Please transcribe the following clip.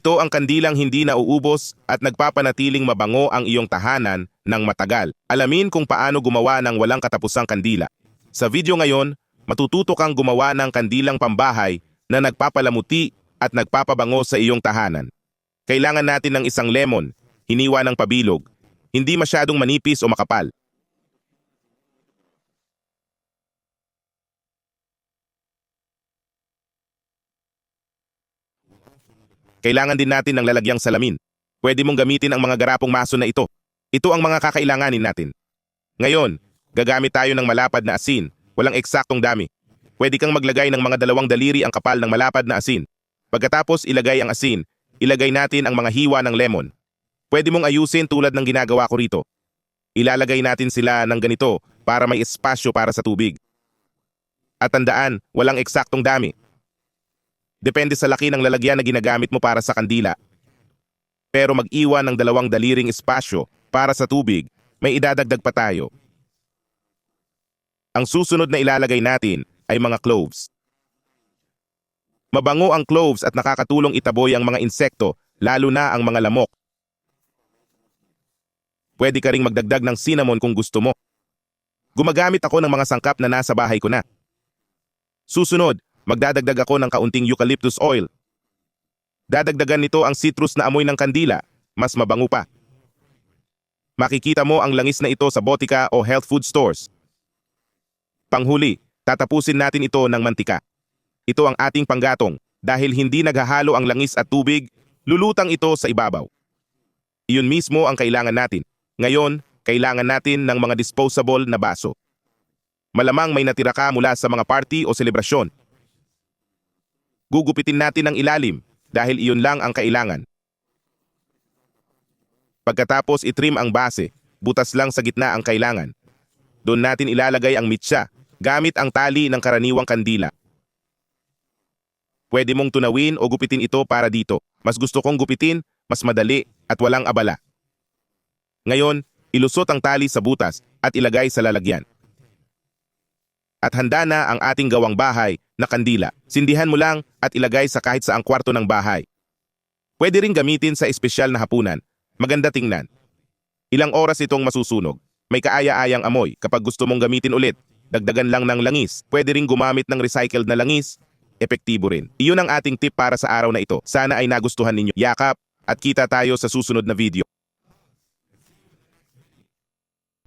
Ito ang kandilang hindi nauubos at nagpapanatiling mabango ang iyong tahanan ng matagal. Alamin kung paano gumawa ng walang katapusang kandila. Sa video ngayon, matututo kang gumawa ng kandilang pambahay na nagpapalamuti at nagpapabango sa iyong tahanan. Kailangan natin ng isang lemon, hiniwa ng pabilog, hindi masyadong manipis o makapal. Kailangan din natin ng lalagyang salamin. Pwede mong gamitin ang mga garapong maso na ito. Ito ang mga kakailanganin natin. Ngayon, gagamit tayo ng malapad na asin, walang eksaktong dami. Pwede kang maglagay ng mga dalawang daliri ang kapal ng malapad na asin. Pagkatapos ilagay ang asin, ilagay natin ang mga hiwa ng lemon. Pwede mong ayusin tulad ng ginagawa ko rito. Ilalagay natin sila ng ganito para may espasyo para sa tubig. At tandaan, walang eksaktong dami. Depende sa laki ng lalagyan na ginagamit mo para sa kandila. Pero mag-iwan ng dalawang daliring espasyo para sa tubig, may idadagdag pa tayo. Ang susunod na ilalagay natin ay mga cloves. Mabango ang cloves at nakakatulong itaboy ang mga insekto, lalo na ang mga lamok. Pwede ka ring magdagdag ng cinnamon kung gusto mo. Gumagamit ako ng mga sangkap na nasa bahay ko na. Susunod, magdadagdag ako ng kaunting eucalyptus oil. Dadagdagan nito ang citrus na amoy ng kandila, mas mabango pa. Makikita mo ang langis na ito sa botika o health food stores. Panghuli, tatapusin natin ito ng mantika. Ito ang ating panggatong dahil hindi naghahalo ang langis at tubig, lulutang ito sa ibabaw. Iyon mismo ang kailangan natin. Ngayon, kailangan natin ng mga disposable na baso. Malamang may natira ka mula sa mga party o selebrasyon. Gugupitin natin ang ilalim dahil iyon lang ang kailangan. Pagkatapos itrim ang base, butas lang sa gitna ang kailangan. Doon natin ilalagay ang mitsa gamit ang tali ng karaniwang kandila. Pwede mong tunawin o gupitin ito para dito. Mas gusto kong gupitin, mas madali at walang abala. Ngayon, ilusot ang tali sa butas at ilagay sa lalagyan. At handa na ang ating gawang bahay na kandila. Sindihan mo lang at ilagay sa kahit saang kwarto ng bahay. Pwede ring gamitin sa espesyal na hapunan. Maganda tingnan. Ilang oras itong masusunog. May kaaya-ayang amoy kapag gusto mong gamitin ulit. Dagdagan lang ng langis. Pwede ring gumamit ng recycled na langis. Epektibo rin. Iyon ang ating tip para sa araw na ito. Sana ay nagustuhan ninyo. Yakap at kita tayo sa susunod na video.